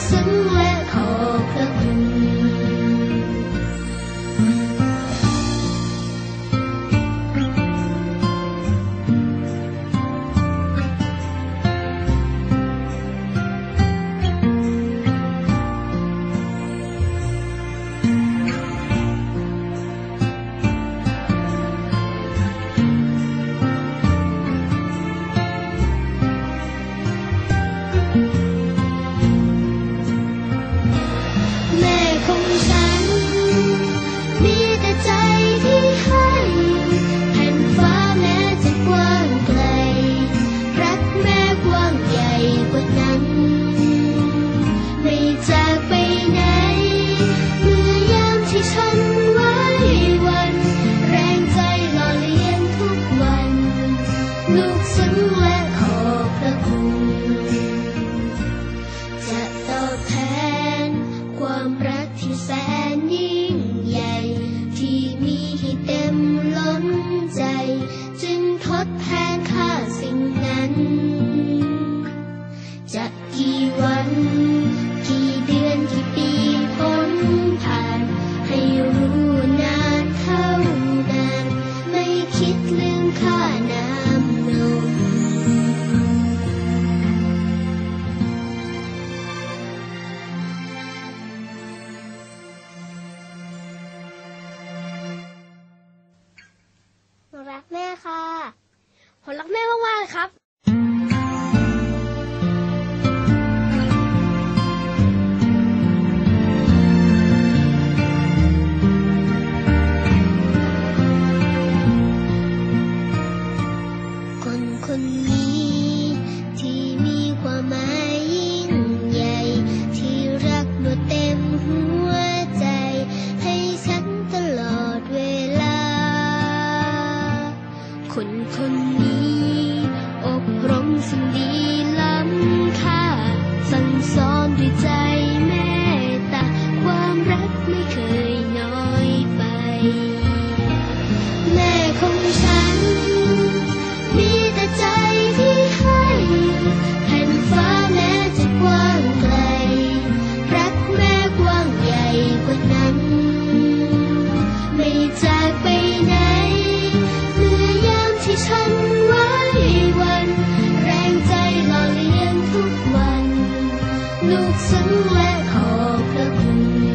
Some. นูรักแม่ค่ะ ผมรักแม่มากๆเลยครับ ด้วยขอบพระคุณ